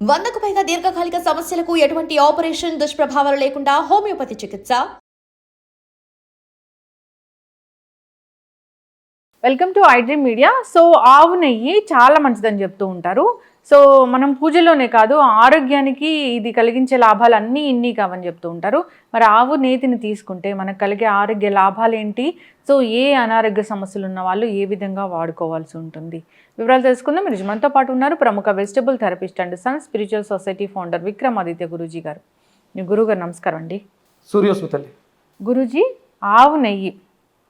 వందకు పైగా దీర్ఘకాలిక సమస్యలకు ఎటువంటి ఆపరేషన్ దుష్ప్రభావాలు లేకుండా హోమియోపతి చికిత్స. Welcome to iDream media so ఆవు నెయ్యి చాలా మంచిదని చెప్తూ ఉంటారు. సో మనం పూజలోనే కాదు ఆరోగ్యానికి ఇది కలిగించే లాభాలు అన్నీ ఇన్ని కావని చెప్తూ ఉంటారు. మరి ఆవు నేతిని తీసుకుంటే మనకు కలిగే ఆరోగ్య లాభాలు ఏంటి సో ఏ అనారోగ్య సమస్యలు ఉన్న వాళ్ళు ఏ విధంగా వాడుకోవాల్సి ఉంటుంది? వివరాలు తెలుసుకుందాం. మీరు మనతో పాటు ఉన్నారు ప్రముఖ vegetable therapist and sun spiritual society founder Vikramaditya Guruji గారు. మీ గురువు గారు నమస్కారం అండి. సూర్యోస్మితల్లి గురూజీ ఆవు నెయ్యి.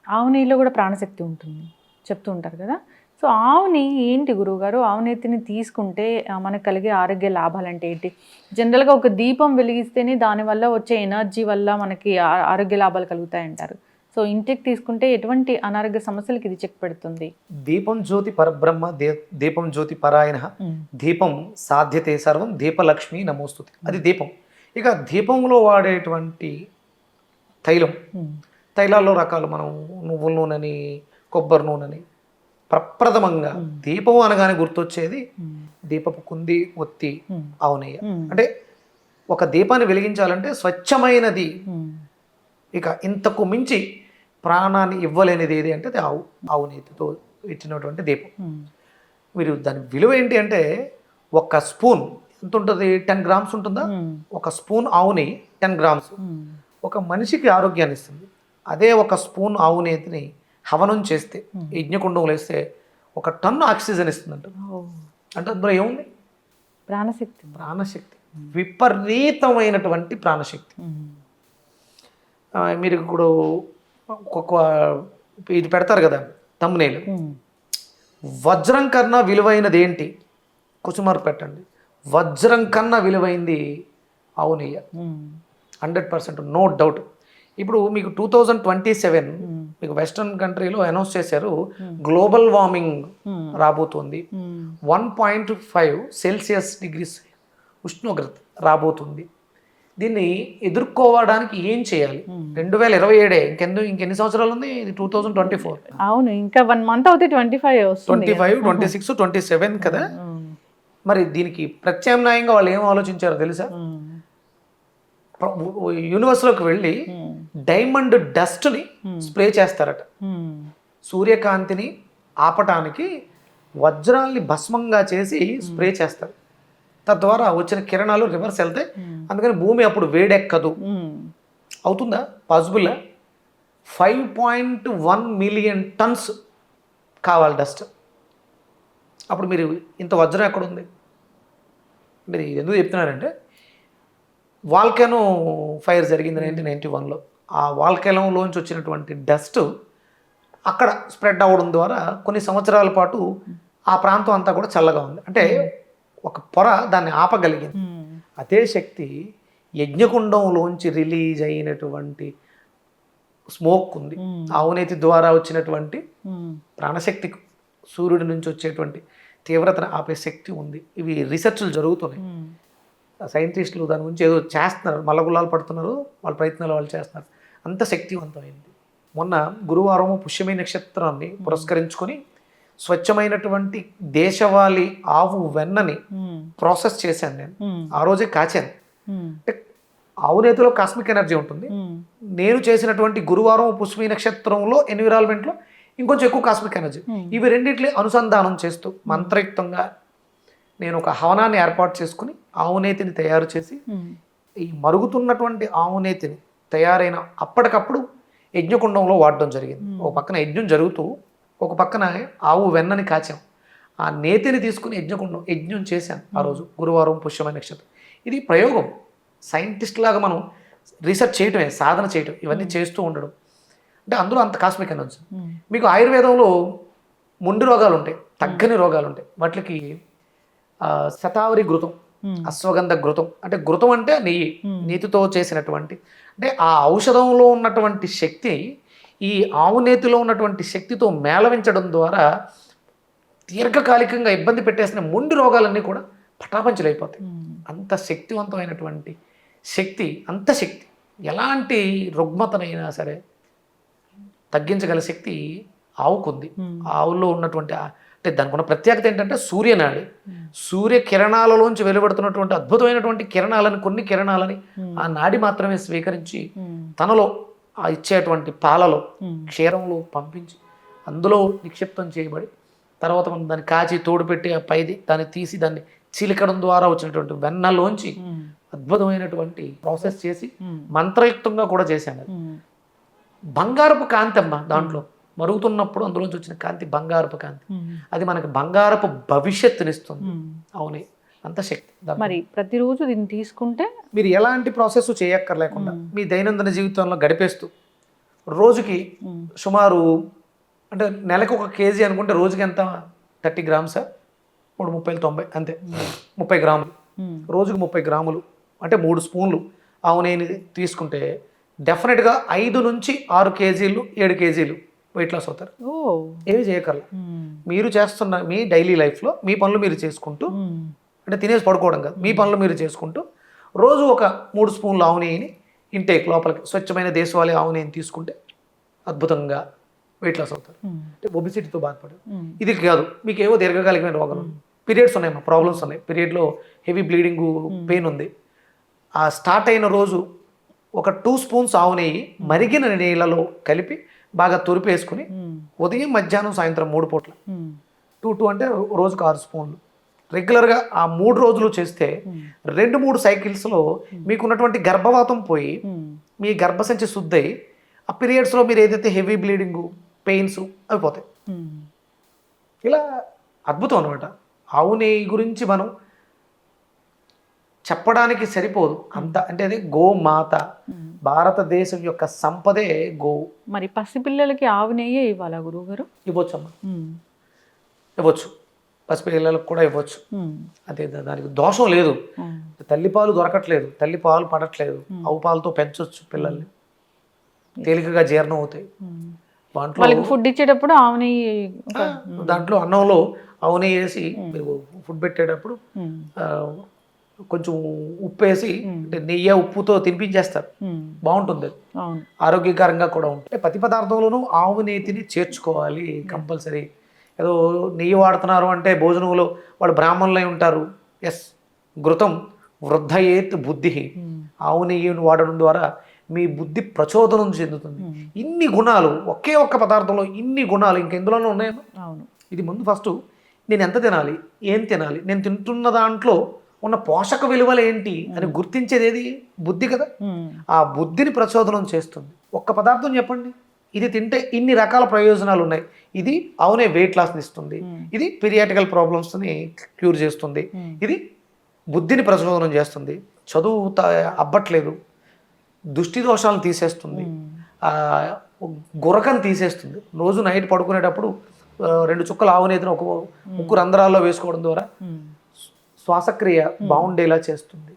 ఆవు నెయ్యిలో కూడా ప్రాణశక్తి ఉంటుంది. చెప్తూ ఉంటారు కదా. సో ఆవు నెయ్యి ఏంటి గురువుగారు? ఆవు నెయ్యిని తీసుకుంటే మనకు కలిగే ఆరోగ్య లాభాలు అంటే ఏంటి? జనరల్గా ఒక దీపం వెలిగిస్తేనే దానివల్ల వచ్చే ఎనర్జీ వల్ల మనకి ఆరోగ్య లాభాలు కలుగుతాయి అంటారు సో ఇంటికి తీసుకుంటే ఎటువంటి అనారోగ్య సమస్యలకి ఇది చెక్ పెడుతుంది? దీపం జ్యోతి పరబ్రహ్మ దే దీపం జ్యోతి పరాయణ దీపం సాధ్యతే సర్వం దీపలక్ష్మి నమోస్తుతి అది దీపం. ఇక దీపంలో వాడేటువంటి తైలం తైలాల్లో రకాలు మనం నువ్వుల నూనెని కొబ్బరి నూనెని ప్రప్రథమంగా దీపం అనగానే గుర్తొచ్చేది దీపపు కుంది ఒత్తి అవునయ్య అంటే ఒక దీపాన్ని వెలిగించాలంటే స్వచ్ఛమైనది. ఇక ఇంతకు మించి ప్రాణాన్ని ఇవ్వలేనిది ఏది అంటే అది ఆవు ఆవు నేతితో ఇచ్చినటువంటి దీపం. మీరు దాని విలువ ఏంటి అంటే ఒక స్పూన్ ఎంత ఉంటుంది? టెన్ గ్రామ్స్ ఉంటుందా? ఒక స్పూన్ ఆవు నెయ్యి టెన్ గ్రామ్స్. ఒక మనిషికి ఆరోగ్యాన్ని ఇస్తుంది. అదే ఒక స్పూన్ ఆవు నేతిని హవనం చేస్తే యజ్ఞకుండంలో వేస్తే ఒక టన్ను ఆక్సిజన్ ఇస్తుందంట. అంటే అందులో ఏముంది? ప్రాణశక్తి. ప్రాణశక్తి. విపరీతమైనటువంటి ప్రాణశక్తి. మీరు ఇప్పుడు ఒక్కొక్క ఇది పెడతారు కదా తమ్మునేలు వజ్రం కన్నా విలువైనది ఏంటి? కుసుమార్ పెట్టండి. వజ్రం కన్నా విలువైంది అవునయ్య హండ్రెడ్ పర్సెంట్ నో డౌట్. ఇప్పుడు మీకు టూ థౌజండ్ ట్వంటీ సెవెన్ మీకు వెస్ట్రన్ కంట్రీలో అనౌన్స్ చేశారు గ్లోబల్ వార్మింగ్ రాబోతుంది. One point five celsius degrees ఉష్ణోగ్రత రాబోతుంది. దీన్ని ఎదుర్కోవడానికి ఏం చేయాలి? రెండు వేల ఇరవై ఏడే ఇంకెన్ని ఇంకెన్ని సంవత్సరాలు ఉంది? ఇది టూ థౌజండ్ ట్వంటీ ఫోర్ అవును ఇంకా వన్ మంత్ అవుతే twenty five twenty five twenty six twenty seven కదా మరి దీనికి ప్రత్యామ్నాయంగా వాళ్ళు ఏం ఆలోచించారో తెలుసా? యూనివర్స్లోకి వెళ్ళి డైమండ్ డస్ట్ని స్ప్రే చేస్తారట. సూర్యకాంతిని ఆపటానికి వజ్రాల్ని భస్మంగా చేసి స్ప్రే చేస్తారు. తద్వారా వచ్చిన కిరణాలు రివర్స్ వెళ్తాయి. అందుకని భూమి అప్పుడు వేడెక్కదు. అవుతుందా? Possible five point one million tons కావాలి డస్ట్. అప్పుడు మీరు ఇంత వజ్రం ఎక్కడ ఉంది మీరు ఎందుకు చెప్తున్నారంటే వాల్కెనో ఫైర్ జరిగింది నైన్టీన్ నైన్టీ వన్లో. ఆ వాల్కెనోలోంచి వచ్చినటువంటి డస్ట్ అక్కడ స్ప్రెడ్ అవ్వడం ద్వారా కొన్ని సంవత్సరాల పాటు ఆ ప్రాంతం అంతా కూడా చల్లగా ఉంది. అంటే ఒక పొర దాన్ని ఆపగలిగింది. అదే శక్తి యజ్ఞకుండంలోంచి రిలీజ్ అయినటువంటి స్మోక్ ఉంది. అవినీతి ద్వారా వచ్చినటువంటి ప్రాణశక్తి సూర్యుడి నుంచి వచ్చేటువంటి తీవ్రతను ఆపే శక్తి ఉంది. ఇవి రీసెర్చ్లు జరుగుతున్నాయి. సైంటిస్టులు దాని గురించి ఏదో చేస్తున్నారు. మల్లగుల్లాలు పడుతున్నారు. వాళ్ళ ప్రయత్నాలు వాళ్ళు చేస్తున్నారు. అంత శక్తివంతమైంది. మొన్న గురువారం పుష్యమి నక్షత్రాన్ని పురస్కరించుకొని స్వచ్ఛమైనటువంటి దేశవాళీ ఆవు వెన్నని ప్రాసెస్ చేశాను నేను. ఆ రోజే కాచాను. అంటే ఆవు నేతిలో కాస్మిక్ ఎనర్జీ ఉంటుంది. నేను చేసినటువంటి గురువారం పుష్మి నక్షత్రంలో ఎన్విరాన్మెంట్లో ఇంకొంచెం ఎక్కువ కాస్మిక్ ఎనర్జీ. ఇవి రెండిట్లే అనుసంధానం చేస్తూ మంత్రయుక్తంగా నేను ఒక హవనాన్ని ఏర్పాటు చేసుకుని ఆవు నేతిని తయారు చేసి ఈ మరుగుతున్నటువంటి ఆవు నేతిని తయారైన అప్పటికప్పుడు యజ్ఞకుండంలో వాడడం జరిగింది. ఒక పక్కన యజ్ఞం జరుగుతూ ఒక పక్కన ఆవు వెన్నని కాచాం. ఆ నేతిని తీసుకుని యజ్ఞకుండం యజ్ఞం చేశాను ఆ రోజు గురువారం పుష్యమైన నక్షత్రం. ఇది ప్రయోగం. సైంటిస్ట్ లాగా మనం రీసెర్చ్ చేయటమే సాధన చేయటం ఇవన్నీ చేస్తూ ఉండడం. అంటే అందులో అంత కాస్మిక్ ఎనర్జీ. మీకు ఆయుర్వేదంలో మొండి రోగాలు ఉంటాయి తగ్గని రోగాలు ఉంటాయి వాటికి శతావరి ఘృతం అశ్వగంధ ఘృతం. అంటే ఘృతం అంటే నెయ్యి. నీతితో చేసినటువంటి అంటే ఆ ఔషధంలో ఉన్నటువంటి శక్తి ఈ ఆవు నేతిలో ఉన్నటువంటి శక్తితో మేళవించడం ద్వారా దీర్ఘకాలికంగా ఇబ్బంది పెట్టేసిన మొండి రోగాలన్నీ కూడా పటాపంచలైపోతాయి. అంత శక్తివంతమైనటువంటి శక్తి అంత శక్తి. ఎలాంటి రుగ్మతనైనా సరే తగ్గించగల శక్తి ఆవుకుంది. ఆవులో ఉన్నటువంటి ఆ అంటే దానికి ఉన్న ప్రత్యేకత ఏంటంటే సూర్యనాడి సూర్య కిరణాలలోంచి వెలువడుతున్నటువంటి అద్భుతమైనటువంటి కిరణాలని కొన్ని కిరణాలని ఆ నాడి మాత్రమే స్వీకరించి తనలో ఆ ఇచ్చేటువంటి పాలలో క్షీరంలో పంపించి అందులో నిక్షిప్తం చేయబడి తర్వాత మనం దాన్ని కాచి తోడు పెట్టి ఆ పైది దాన్ని తీసి దాన్ని చిలికడం ద్వారా వచ్చినటువంటి వెన్నలోంచి అద్భుతమైనటువంటి ప్రాసెస్ చేసి మంత్రయుక్తంగా కూడా చేశాను. బంగారపు కాంతి అమ్మ దాంట్లో మరుగుతున్నప్పుడు అందులోంచి వచ్చిన కాంతి బంగారపు కాంతి. అది మనకి బంగారపు భవిష్యత్తునిస్తుంది అవునే. అంత శక్తి. మరి ప్రతిరోజు దీన్ని తీసుకుంటే మీరు ఎలాంటి ప్రాసెస్ చేయక్కర్లేకుండా మీ దైనందిన జీవితంలో గడిపేస్తూ రోజుకి సుమారు అంటే నెలకు ఒక కేజీ అనుకుంటే రోజుకి ఎంత? థర్టీ గ్రామ్సా? మూడు ముప్పై తొంభై అంతే. ముప్పై గ్రాములు. రోజుకు ముప్పై గ్రాములు. అంటే మూడు స్పూన్లు. ఆవు నెయ్యిని తీసుకుంటే డెఫినెట్గా ఐదు నుంచి ఆరు కేజీలు ఏడు కేజీలు వెయిట్ లాస్ అవుతారు. ఓ. ఏవి చేయకర్లా మీరు చేస్తున్న మీ డైలీ లైఫ్లో మీ పనులు మీరు చేసుకుంటూ అంటే తినేసి పడుకోవడం కాదు మీ పనులు మీరు చేసుకుంటూ రోజు ఒక మూడు స్పూన్లు ఆవు నెయ్యిని ఇంటేక్ లోపలికి స్వచ్ఛమైన దేశవాళీ ఆవు నెయ్యిని తీసుకుంటే అద్భుతంగా వెయిట్ లాస్ అవుతారు. అంటే ఒబిసిటీతో బాధపడరు. ఇది కాదు మీకు ఏవో దీర్ఘకాలికమైన రోగాలు పీరియడ్స్ ఉన్నాయి. మా ప్రాబ్లమ్స్ ఉన్నాయి. పీరియడ్లో హెవీ బ్లీడింగ్ పెయిన్ ఉంది. ఆ స్టార్ట్ అయిన రోజు ఒక టూ స్పూన్స్ ఆవు నెయ్యి మరిగిన నీళ్ళలో కలిపి బాగా తురిపేసుకుని ఉదయం మధ్యాహ్నం సాయంత్రం మూడు పూట్ల. టూ టూ అంటే రోజుకు ఆరు స్పూన్లు. రెగ్యులర్గా ఆ మూడు రోజులు చేస్తే రెండు మూడు సైకిల్స్లో మీకున్నటువంటి గర్భవాతం పోయి మీ గర్భసంచి శుద్ధి అయి ఆ పీరియడ్స్లో మీరు ఏదైతే హెవీ బ్లీడింగ్ పెయిన్స్ అవి పోతాయి. ఇలా అద్భుతం అనమాట ఆవు నెయ్యి గురించి మనం చెప్పడానికి సరిపోదు. అంత అంటే అది గోమాత. భారతదేశం యొక్క సంపదే గోవు మరి పసిపిల్లలకి ఆవు నెయ్యే ఇవ్వాలా గురువుగారు? ఇవ్వచ్చమ్మా. ఇవ్వచ్చు. పసిపిల్లలకు కూడా ఇవ్వచ్చు. అదే దానికి దోషం లేదు. తల్లిపాలు దొరకట్లేదు. తల్లిపాలు పడట్లేదు. ఆవు పాలతో పెంచొచ్చు పిల్లల్ని. తేలికగా జీర్ణం అవుతాయి. దాంట్లో ఫుడ్ ఇచ్చేటప్పుడు ఆవు నెయ్యి దాంట్లో అన్నంలో అవునే వేసి మీరు ఫుడ్ పెట్టేటప్పుడు కొంచెం ఉప్పు వేసి అంటే నెయ్యి ఉప్పుతో తినిపించేస్తారు. బాగుంటుంది. అది ఆరోగ్యకరంగా కూడా ఉంటుంది. ప్రతి పదార్థంలోనూ ఆవు నేతిని చేర్చుకోవాలి కంపల్సరీ. ఏదో నెయ్యి వాడుతున్నారు అంటే భోజనంలో వాళ్ళు బ్రాహ్మణులై ఉంటారు. ఎస్. ఘృతం వృద్ధయేత్ బుద్ధి. ఆవు నెయ్యిని వాడడం ద్వారా మీ బుద్ధి ప్రచోదనం చెందుతుంది. ఇన్ని గుణాలు ఒకే ఒక్క పదార్థంలో ఇన్ని గుణాలు ఇంకెందులోనూ ఉన్నాయో? అవును. ఇది ముందు ఫస్ట్ నేను ఎంత తినాలి ఏం తినాలి నేను తింటున్న దాంట్లో ఉన్న పోషక విలువలు ఏంటి అని గుర్తించేది ఏది బుద్ధి కదా? ఆ బుద్ధిని ప్రచోదనం చేస్తుంది. ఒక్క పదార్థం చెప్పండి. ఇది తింటే ఇన్ని రకాల ప్రయోజనాలు ఉన్నాయి. ఇది అవునే వెయిట్ లాస్ని ఇస్తుంది. ఇది పీరియాటికల్ ప్రాబ్లమ్స్ని క్యూర్ చేస్తుంది. ఇది బుద్ధిని ప్రచోదనం చేస్తుంది. చదువు అబ్బట్లేదు. దృష్టి దోషాలను తీసేస్తుంది. గురకను తీసేస్తుంది. రోజు నైట్ పడుకునేటప్పుడు రెండు చుక్కలు ఆవునేతిని ఒక ముక్కు రంధ్రాల్లో వేసుకోవడం ద్వారా శ్వాసక్రియ బాగుండేలా చేస్తుంది.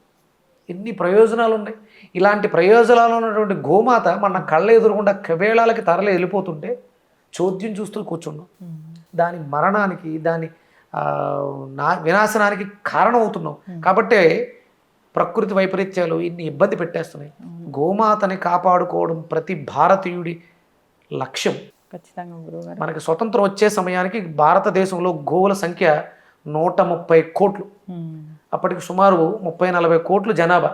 ఎన్ని ప్రయోజనాలు ఉన్నాయి ఇలాంటి ప్రయోజనాలు ఉన్నటువంటి గోమాత మన కళ్ళ ఎదురుగుండా కవేళాలకి తరలి వెళ్ళిపోతుంటే చోద్యం చూస్తూ కూర్చున్నాం. దాని మరణానికి దాని నా వినాశనానికి కారణం అవుతున్నాం కాబట్టే ప్రకృతి వైపరీత్యాలు ఇన్ని ఇబ్బంది పెట్టేస్తున్నాయి. గోమాతని కాపాడుకోవడం ప్రతి భారతీయుడి లక్ష్యం. ఖచ్చితంగా మనకి స్వతంత్రం వచ్చే సమయానికి భారతదేశంలో గోవుల సంఖ్య నూట ముప్పై కోట్లు అప్పటికి సుమారు ముప్పై నలభై కోట్లు జనాభా.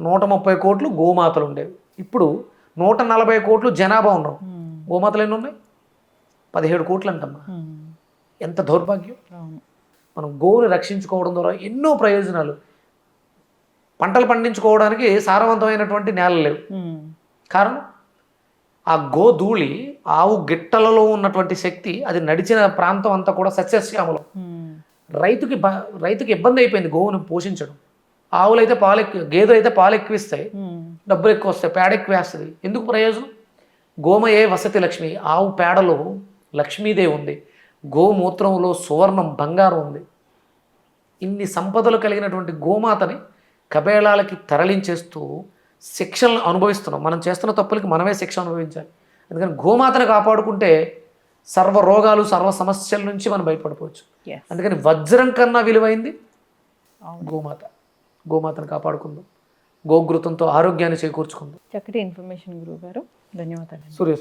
నూట ముప్పై కోట్లు గోమాతలు ఉండేవి. ఇప్పుడు నూట నలభై కోట్లు జనాభా ఉన్నాం. గోమాతలు ఎన్ని ఉన్నాయి? పదిహేడు కోట్లు అంటమ్మా ఎంత దౌర్భాగ్యం. మనం గోవుని రక్షించుకోవడం ద్వారా ఎన్నో ప్రయోజనాలు. పంటలు పండించుకోవడానికి సారవంతమైనటువంటి నేలలు లేవు. కారణం? ఆ గోధూళి ఆవు గిట్టలలో ఉన్నటువంటి శక్తి అది నడిచిన ప్రాంతం అంతా కూడా సస్యశ్యామలం. రైతుకి బ- రైతుకి ఇబ్బంది అయిపోయింది గోవును పోషించడం. ఆవులు అయితే పాలు ఎక్కువ గేదెలు అయితే పాలు ఎక్కువ ఇస్తాయి డబ్బులు ఎక్కువ వస్తాయి పేడ ఎక్కువ వేస్తుంది ఎందుకు ప్రయోజనం? గోమయే వసతి లక్ష్మి ఆవు పేడలో లక్ష్మీదేవి ఉంది. గోమూత్రంలో సువర్ణం బంగారం ఉంది. ఇన్ని సంపదలు కలిగినటువంటి గోమాతని కబేళాలకి తరలించేస్తూ శిక్షలను అనుభవిస్తున్నాం. మనం చేస్తున్న తప్పులకి మనమే శిక్ష అనుభవించాలి. అందుకని గోమాతను కాపాడుకుంటే సర్వ రోగాలు సర్వ సమస్యల నుంచి మనం బయటపడిపోవచ్చు. అందుకని వజ్రం కన్నా విలువైంది. గోమాత. గోమాతను కాపాడుకుందాం. గోఘృతంతో ఆరోగ్యాన్ని చేకూర్చుకుందాం. చక్కటి ఇన్ఫర్మేషన్ గురువు గారు. ధన్యవాదాలు సురేష్.